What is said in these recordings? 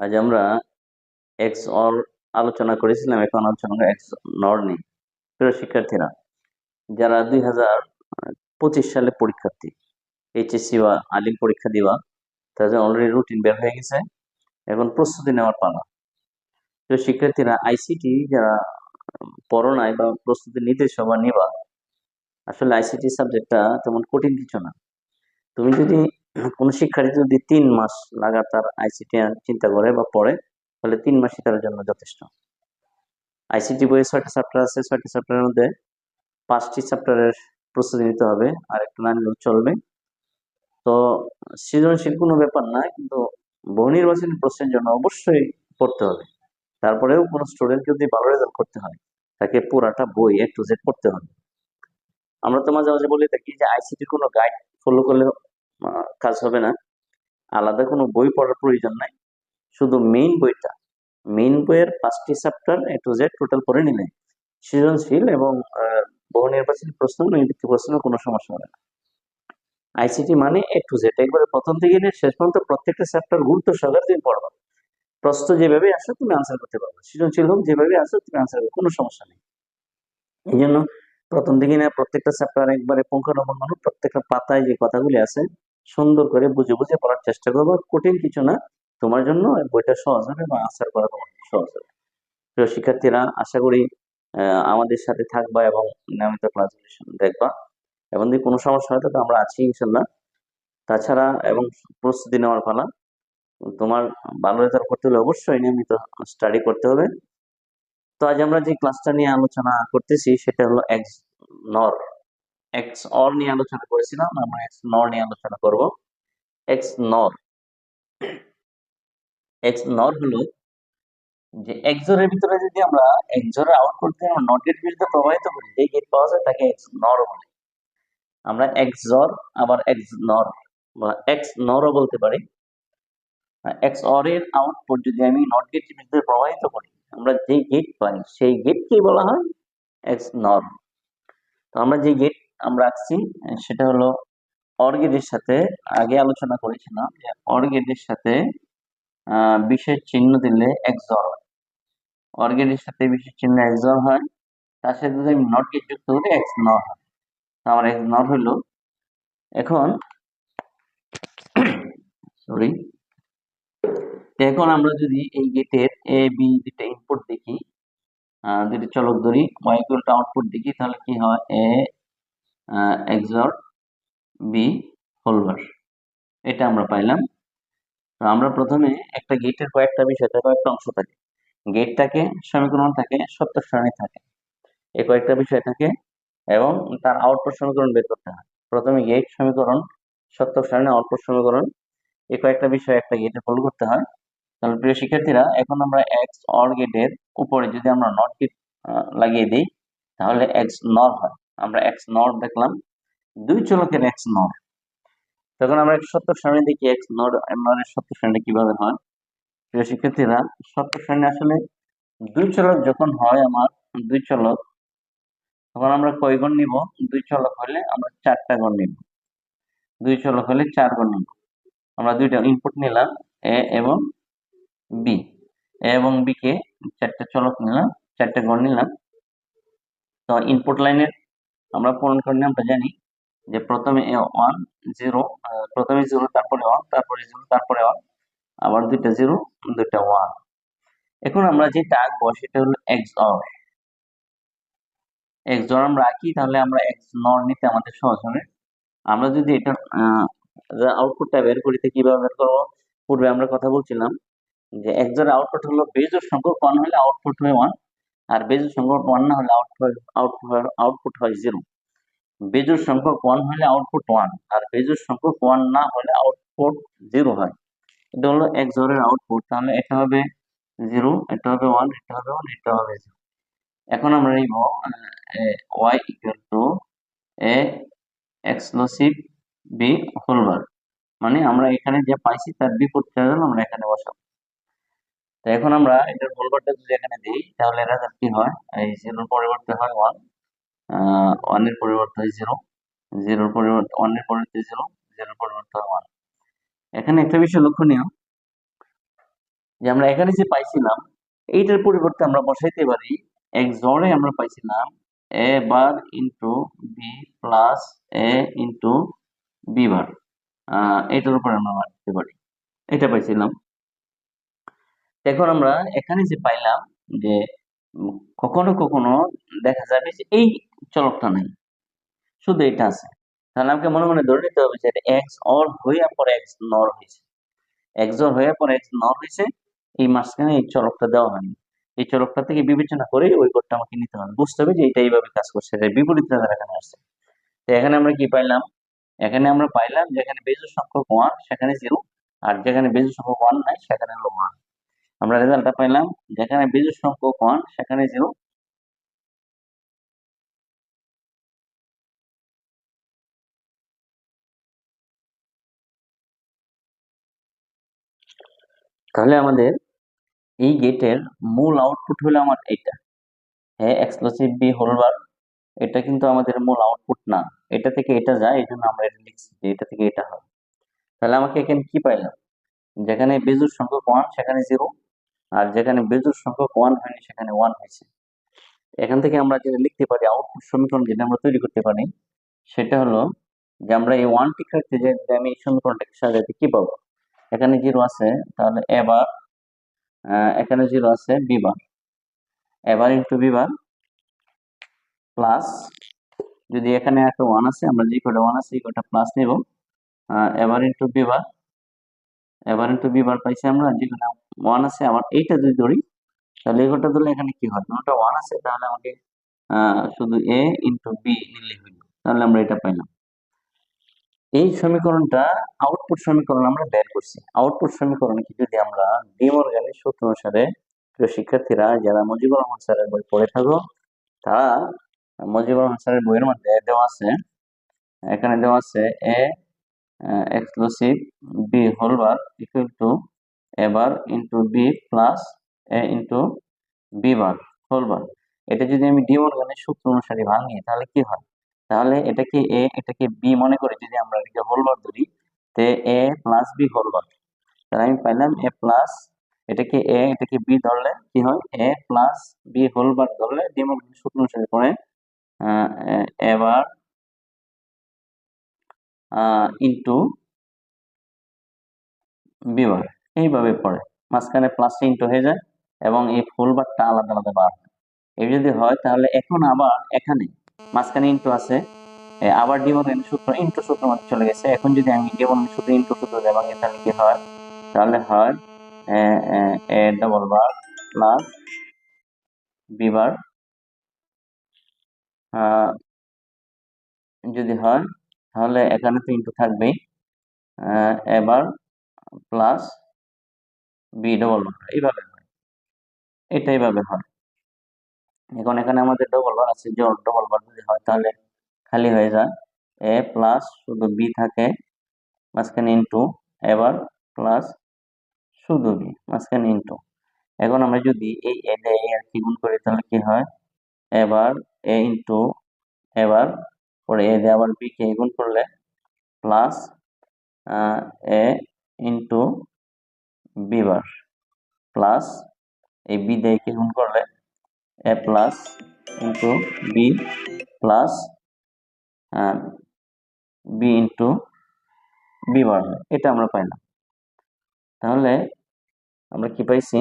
আজ আমরা x or আলোচনা করেছিলাম, এখন আলোচনা এক্স নর নিয়ে প্রিয় শিক্ষার্থীরা, যারা দুই হাজার পঁচিশ সালে পরীক্ষার্থী এইচএসসি বা আলিম পরীক্ষা দিবা, তাদের অলরেডি রুটিন বের হয়ে গেছে। এখন প্রস্তুতি নেওয়ার পালা। প্রিয় শিক্ষার্থীরা আইসিটি যারা পড়ো নাই বা প্রস্তুতি নিতে সবার নিবা, আসলে আইসিটি সাবজেক্টটা তেমন কঠিন কিছু না। তুমি যদি কোনো শিক্ষার্থী যদি তিন মাস লাগাতার আইসিটি চিন্তা করে বা পড়ে, তাহলে তিন মাসই তার জন্য যথেষ্ট। আইসিটি বইয়ে ছয়টা চ্যাপ্টার আছে, ছয়টা চ্যাপ্টারের মধ্যে পাঁচটি চ্যাপ্টারের প্রস্তুতি নিতে হবে আর একটা না নিলেও চলবে। তো সৃজনশীল কোনো ব্যাপার না, কিন্তু বহু নির্বাচনী প্রশ্নের জন্য অবশ্যই পড়তে হবে। তারপরেও কোনো স্টুডেন্ট যদি ভালো রেজাল্ট করতে হয়, তাকে পুরাটা বই এ টু জেড পড়তে হবে। আমরা তো মাঝে মাঝে বলে থাকি যে আইসিটির কোনো গাইড ফলো করলে কাজ হবে না। আলাদা কোনো বই পড়ার প্রয়োজন নাই। শুধু মেইন বইটা। মেইন বইয়ের পাঁচটি chapter A to Z total পড়ে নিলে সৃজনশীল এবং বহু নির্বাচনী প্রশ্ন, নৈতিক প্রশ্ন কোনো সমস্যা হবে না। আইসিটি মানে এ টু জেড একবারে প্রথম থেকে নিয়ে শেষ পর্যন্ত প্রত্যেকটা চ্যাপ্টার গুরুত্ব সহকারে তুমি পড়বা। প্রশ্ন যেভাবে আসে, তুমি আনসার করতে পারবে। সৃজনশীল হোক, যেভাবে আসো, তুমি আনসার করবে। কোনো সমস্যা নেই। এই জন্য প্রথম দিকে না প্রত্যেকটা চ্যাপ্টার একবারে পুঙ্খানুপুঙ্খানু প্রত্যেকটা পাতায় যে কথাগুলি আছে সুন্দর করে বুঝে বুঝে পড়ার চেষ্টা করব। কঠিন কিছু না, তোমার জন্য বইটা সহজ হবে বা আনসার করা তোমার সহজ হবে। প্রিয় শিক্ষার্থীরা, আশা করি আমাদের সাথে থাকবা এবং নিয়মিত ক্লাসগুলি দেখবা। এবং যদি কোনো সমস্যা হয় তো আমরা আছি ইনশাল্লাহ। তাছাড়া এবং প্রস্তুতি নেওয়ার পালা। তোমার ভালো রেজাল্ট করতে হলে অবশ্যই নিয়মিত স্টাডি করতে হবে। তো আজ আমরা যে ক্লাসটা নিয়ে আলোচনা করতেছি, সেটা হলো এক্স নর এক্স অর নিয়ে আলোচনা করেছিলাম, আমরা এক্স নর নিয়ে আলোচনা করব। এক্স নর এক্স নর হলো যে এক্সরের ভিতরে যদি আমরা এক্সরের আউটপুট দিয়ে আমরা নট গেট বিরুদ্ধে প্রবাহিত করি, যে গেট পাওয়া যায় তাকে এক্স নর বলে। আমরা এক্সর আবার এক্স নর বা এক্স নরও বলতে পারি। এক্স অর এর আউটপুট যদি আমি নট গেট বিরুদ্ধে প্রবাহিত করি, আমরা যে গেট পাই, সেই গেটকেই বলা হয়? এক্স নর তো আমরা যে গেট আমরা আহ, সেটা হলো অর গেটের সাথে আগে আলোচনা করেছিলাম যে অর সাথে বিশেষ চিহ্ন দিলে এক্সর হয়। অর গেটের সাথে বিশেষ চিহ্ন এক্সর হয় তার সাথে যদি আমি নট গেট যুক্ত করি এক্স নর হয়। তো আমার এক্স নর হলো এখন সরি এখন আমরা যদি এই গেটের এ বি দুটা ইনপুট দেখি দুটি চলক ধরি ওয়াই আউটপুট দেখি তাহলে কি হয়? এ এক্সর বি হোলভার এটা আমরা পাইলাম। তো আমরা প্রথমে একটা গেটের কয়েকটা বিষয় থাকে কয়েকটা অংশ থাকে। গেটটাকে সমীকরণ থাকে সত্য সারণী থাকে। এই কয়েকটা বিষয় থাকে এবং তার আউটপুট সমীকরণ বের করতে হয়। প্রথমে গেট সমীকরণ সত্য সারণী আউটপুট সমীকরণ, এই কয়েকটা বিষয় একটা গেটে ফলো করতে হয়। তাহলে প্রিয় শিক্ষার্থীরা, এখন আমরা এক্স অর গেটের উপরে যদি আমরা নট গেট লাগিয়ে দিই, তাহলে এক্স নর হয়। আমরা এক্স নর দেখলাম। দুই চলকের এক্স নর তখন আমরা সত্য সারণী দেখি এক্স নর নরের সত্য সারণী কীভাবে হয়? প্রিয় শিক্ষার্থীরা সত্য সারণী আসলে দুই চলক যখন হয় আমার, দুই চলক, তখন আমরা কয় গণ নিব? দুই চলক হলে আমরা চারটা গণ নিব। দুই চলক হলে চার গণ নিব। আমরা দুইটা ইনপুট নিলাম এ এবং বি এ এবং বি কে চারটা চলক নিলাম, চারটা গণ নিলাম। তো ইনপুট লাইনের আমরা পূরণ করে আমরা জানি যে প্রথমে ওয়ান জিরো প্রথমে জিরো তারপরে ওয়ান তারপরে জিরো তারপরে ওয়ান আবার দুইটা জিরো দুইটা ওয়ান এখন আমরা যেটা আঁকবো সেটা হলো এক্স অর এক্স জন আমরা আঁকি, তাহলে আমরা এক্স নর নিতে আমাদের সহজ হবে। আমরা যদি এটা আউটপুটটা বের করি, তো কীভাবে বের করব? পূর্বে আমরা কথা বলছিলাম যে এক্স জনের আউটপুট হলো বেজোর সংখ্যক ওয়ান হলে আউটপুট হয় ওয়ান আর বেজোর সংখ্যক ওয়ান না হলে আউটপুট আউটপুট হয় জিরো বেজোর সংখ্যক ওয়ান হলে আউটপুট ওয়ান আর বেজোর সংখ্যক ওয়ান না হলে আউটপুট জিরো হয়। এটা হলো এক জোরের আউটপুট তাহলে এটা হবে জিরো এটা হবে ওয়ান এটা হবে ওয়ান এটা হবে জিরো এখন আমরা নিব Y equal to A exclusive B whole bar মানে আমরা এখানে যে পাইছি তার বিপরীত আমরা এখানে বসাবো। এখন আমরা এটার হোলবারটা যদি এখানে দিই, তাহলে রেজাল্ট কি হয়? এই জিরোর পরিবর্তে হয় ওয়ান ওয়ানের পরিবর্তে হয় জিরো জিরোর পরিবর্তে ওয়ানের পরিবর্তে জিরো জিরোর পরিবর্তে হয় ওয়ান এখানে একটা বিষয় লক্ষণীয়, যে আমরা এখানে যে পাইছিলাম, এইটার পরিবর্তে আমরা বসাইতে পারি এক জড়ে আমরা পাইছিলাম A bar into B plus A into B bar এটার উপর আমরা মারতে পারি। এটা পাইছিলাম। এখন আমরা এখানে যে পাইলাম যে কখনো কখনো দেখা যাবে যে এই চলকটা নাই। শুধু এটা আছে। তাহলে আমাকে মনে মনে ধরে নিতে হবে যে এক্স অর হয়ে পরে এক্স নর হয়েছে এক্স অর হয়ে পরে এক্স নর হয়েছে এই মাঝখানে এই চলকটা দেওয়া হয়নি। এই চলকটা থেকে বিবেচনা করে ওই কোডটা আমাকে নিতে হবে। বুঝতে হবে যে এটা এইভাবে কাজ করছে এটা বিপরীত রেখার এখানে আসছে। তো এখানে আমরা কি পাইলাম? এখানে আমরা পাইলাম যেখানে বেজোড় সংখ্যক ওয়ান সেখানে জিরো আর যেখানে বেজোড় সংখ্যক ওয়ান নাই, সেখানে হলো ওয়ান আমরা রেজাল্টটা পাইলাম যেখানে বেজোড় সংখ্যক ওয়ান সেখানে জিরো তাহলে আমাদের এই গেটের মূল আউটপুট হলো আমার এটা হ্যাঁ এক্সক্লুসিভ বি হোলবার এটা কিন্তু আমাদের মূল আউটপুট না। এটা থেকে এটা যায় এই জন্য আমরা এটা লিখছি যে এটা থেকে এটা হয়। তাহলে আমাকে এখানে কি পাইলাম? যেখানে বেজোড় সংখ্যক ওয়ান সেখানে জিরো আর যেখানে বেজোড় সংখ্যক ওয়ান হয়নি, সেখানে ওয়ান হয়েছে। এখান থেকে আমরা যেটা লিখতে পারি আউটপুট সমীকরণ যেটা আমরা তৈরি করতে পারি, সেটা হলো যে আমরা এই ওয়ানটি ক্ষেত্রে যে আমি এই সমীকরণটাকে সাজাতে কি পাবো? এখানে জিরো আছে, তাহলে এবার এখানে জিরো আছে Bieber A bar into B bar plus যদি এখানে একটা ওয়ান আছে, আমরা যে কটা ওয়ান আছে, এই কটা প্লাস নেব। A bar into B bar A bar into B bar পাইছি আমরা যে কটা ওয়ান আছে, আমার এইটা যদি ধরি, তাহলে এই কটা ধরলে এখানে কি হয়? দুটো ওয়ান আছে, তাহলে আমাকে শুধু এ ইন্টু বি নিলেই হইল তাহলে আমরা এটা পাইলাম। এই সমীকরণটা আউটপুট সমীকরণ আমরা বের করছি। আউটপুট সমীকরণকে যদি আমরা ডিমর্গানের সূত্র অনুসারে প্রিয় শিক্ষার্থীরা, যারা মুজিবুর রহমান স্যারের বই পড়ে থাকো, তারা মুজিবুর রহমান স্যারের বইয়ের মধ্যে দেওয়া আছে, এখানে দেওয়া আছে A exclusive B whole bar equal to A bar into B plus A into B bar whole bar এটা যদি আমি ডিমর্গানের সূত্র অনুসারে ভাঙি, তাহলে কি হয়? তাহলে এটাকে এ এটাকে বি মনে করে যদি আমরা এটাকে হোল বার ধরি, তে A plus B whole bar তাহলে আমি পাইলাম এ প্লাস এটাকে এ এটাকে বি ধরলে? কি হয়? A plus B whole bar ধরলে ডিমর্গানের সূত্র অনুসারে পড়ে এবার ইন্টু বিবার এইভাবে পড়ে। মাঝখানে প্লাস ইন্টু হয়ে যায় এবং এই ফুল বারটা আলাদা আলাদা বার হয়। এই যদি হয় তাহলে এখন আবার এখানে মাঝখানে ইন্টু আছে আবার ডিমোগেন সূত্র ইন্টু সূত্র মধ্যে চলে গেছে। এখন যদি আমি ডিমোগেন সূত্র ইন্টু সূত্র দেব তাহলে কি হয়? তাহলে হয়, A double bar plus B bar যদি হয়, তাহলে এখানে তো ইন্টু থাকবেই এবার প্লাস বি ডবল বার এইভাবে হয়। এটা এইভাবে হয়। এখন এখানে আমাদের ডবল বার আছে যে ডবল বার যদি হয় তাহলে খালি হয়ে যায়। এ প্লাস শুধু বি থাকে, মাঝখানে ইন্টু এবার প্লাস শুধু বি মাঝখানে ইন্টু এখন আমরা যদি এই এ দিয়ে এ আর কি গুণ করি তাহলে কি হয়? এবার এ ইন্টু এবার পরে এ দিয়ে আবার বি কে গুণ করলে plus A into B bar plus এই বি দিয়ে কে গুণ করলে? A plus into B plus B into B bar হয়। এটা আমরা পাইলাম। তাহলে আমরা কি পাইছি?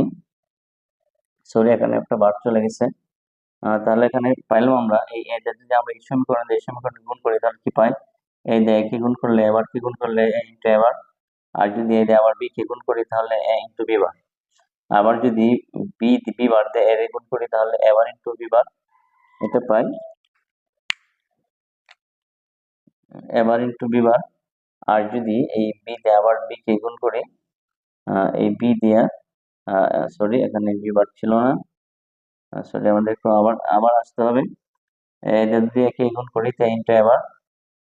সরি, এখানে একটা বার চলে গেছে। তাহলে এখানে পাইলাম আমরা, এই এটা যদি আমরা এই সমীকরণ এই সমীকরণ গুণ করি, তাহলে কি পাই? এই দিয়ে কি গুণ করলে এবার কি গুণ করলে এ ইন্টু এবার আর যদি দিয়ে আবার বি কে গুণ করি তাহলে এ ইন্টু বি বার আবার যদি বি বি বার দিয়ে এর গুণ করি তাহলে এবার ইন্টু বি বার এটা পাই। এবার ইন্টু বি বার আর যদি এই বি দিয়ে আবার বি কে গুণ করি এই বি দিয়া সরি এখানে বি বার ছিল না। সরি আমাদের একটু আবার আবার আসতে হবে। এটা যদি একে গুণ করি, তাই ইন্টু এবার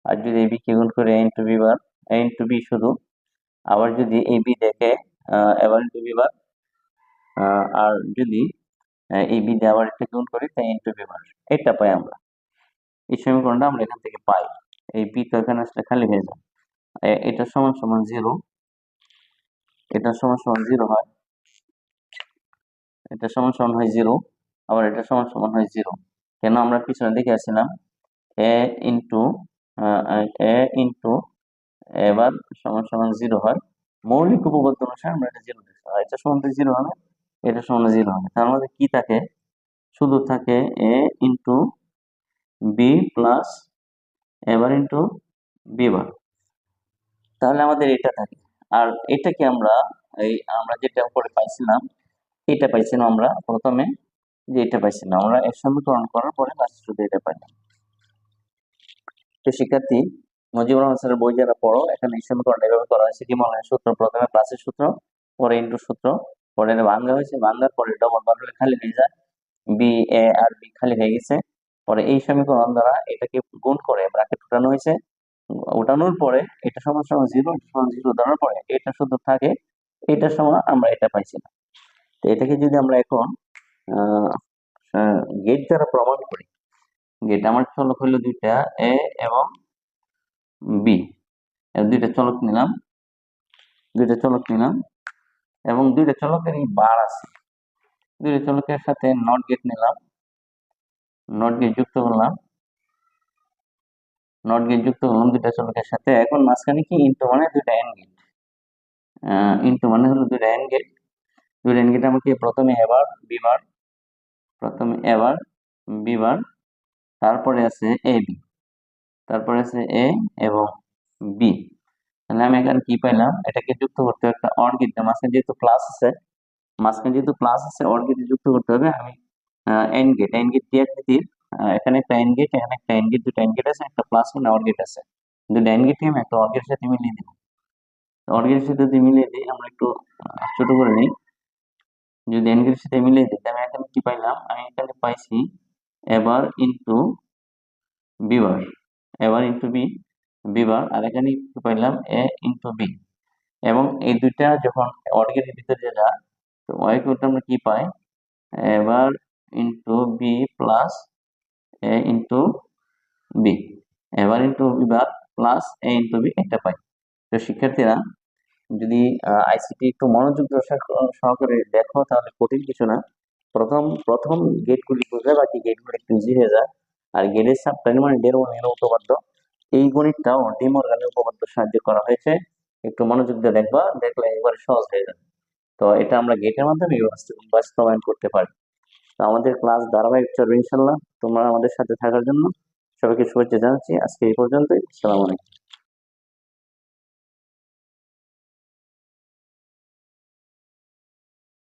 আর যদি এই বি কে গুণ করি into B bar A into B শুধু। আবার যদি এই বি দেখে এবার ইন্টু বি বার আর যদি এই বি দিয়ে আবার এটা গুণ করি, তাই ইন্টু বি বার এটা পাই আমরা। এই সমীকরণটা আমরা এখান থেকে পাই। এই বি তো এখানে আসলে খালি হয়ে যায়। এটা সমান সমান জিরো এটা সমান সমান জিরো হয়। এটা সমান সমান হয় জিরো আবার এটা সমান সমান হয় জিরো কেন? আমরা পিছনে দেখে আসছিলাম। এ ইন্টু এ ইন্টু এবার সমান সমান জিরো হয়। মৌলিক উপপাদ্য অনুসারে আমরা এটা জিরো দিচ্ছি আর এটা সমান জিরো হবে, এটা সমান জিরো হবে। তার মধ্যে কি থাকে? শুধু থাকে A into B plus A bar into B bar তাহলে আমাদের এটা থাকে। আর এটাকে আমরা এই, আমরা যেটা উপরে পাইছিলাম, এটা পাইছিলাম আমরা প্রথমে যে এটা পাইছিলাম। আমরা এর সমীকরণ করার পরে লাস্ট শুধু এটা পাইলাম। তো শিক্ষার্থী মুজিবুর রহমান বই যারা পড়ো, এখানে এই সমীকরণ এভাবে করা হয়েছে। কি মনে হয়? সূত্র প্রথমে প্লাসের সূত্র, পরে ইন্টু সূত্র, পরে ভাঙ্গা হয়েছে। ভাঙ্গার পরে ডবল বার হলে খালি হয়ে যায়। বি এ আর বি খালি হয়ে গেছে। পরে এই সমীকরণ দ্বারা এটাকে গুণ করে ব্র্যাকেট উঠানো হয়েছে। উঠানোর পরে এটা সমান সমান জিরো সমান জিরো দেওয়ার পরে এটা শুধু থাকে এটার সময় আমরা এটা পাইছিলাম তো এটাকে যদি আমরা এখন গেট দ্বারা প্রমাণ করি। গেট আমার চলক হলো দুইটা এ এবং বি দুইটা চলক নিলাম। দুইটা চলক নিলাম এবং দুইটা চলকের এই বার আছে। দুইটা চলকের সাথে নট গেট নিলাম। নট গেট যুক্ত করলাম। নট গেট যুক্ত করলাম দুইটা চলকের সাথে। এখন মাঝখানে কি ইন্টু মানে দুইটা এন গেট ইন্টু মানে হলো দুইটা এন গেট দুইটা এন গেট আমাকে প্রথমে এবার বিবার প্রথমে এবার বিবার তারপরে আছে এ বি তারপরে আছে এ এবং বি তাহলে আমি এখানে কি পাইলাম? এটাকে যুক্ত করতে হবে একটা অর গেট মাঝখানে যেহেতু প্লাস আছে, মাঝখানে যেহেতু প্লাস আছে অর গেট যুক্ত করতে হবে। আমি এন গেট এন গেট দিয়ে আকৃতির এখানে একটা এন গেট এখানে একটা এন গেট দুটো এন গেট আছে, একটা প্লাস মানে অর গেট আছে। দুটো এন গেটকে আমি একটা অর সাথে মিলিয়ে দিব। অর সাথে যদি মিলিয়ে দিই, আমরা একটু ছোট করে নিই। যদি এন গেটের সাথে মিলিয়ে দিই আমি এখানে কি পাইলাম? আমি এখানে পাইছি A bar into B bar A bar into B B bar আর এখানে পাইলাম এ ইন্টু বি এবং এই দুইটা যখন অর্গের ভিতরে যায়, তো ওয়াই করতে আমরা কি পাই? A bar into B plus A into B A bar into B bar plus A into B এটা পাই। তো শিক্ষার্থীরা, যদি আইসিটি একটু মনোযোগ সহকারে দেখো, তাহলে কঠিন কিছু না। প্রথম প্রথম গেটগুলি বুঝলে বাকি গেটগুলি একটু ইজি হয়ে যায় আর গেলে সাবটাইন মানে ডের ওয়ানের উপপাদ্য। এই গণিতটাও ডিমর্গানের উপপাদ্য সাহায্য করা হয়েছে। একটু মনোযোগ দিয়ে দেখবা, দেখলে একবার সহজ হয়ে যাবে। তো এটা আমরা গেটের মাধ্যমে বাস্তবায়ন করতে পারি। তো আমাদের ক্লাস ধারাবাহিক চলবে ইনশাল্লাহ তোমরা আমাদের সাথে থাকার জন্য সবাইকে শুভেচ্ছা জানাচ্ছি। আজকে এই পর্যন্তই। আসসালামু আলাইকুম।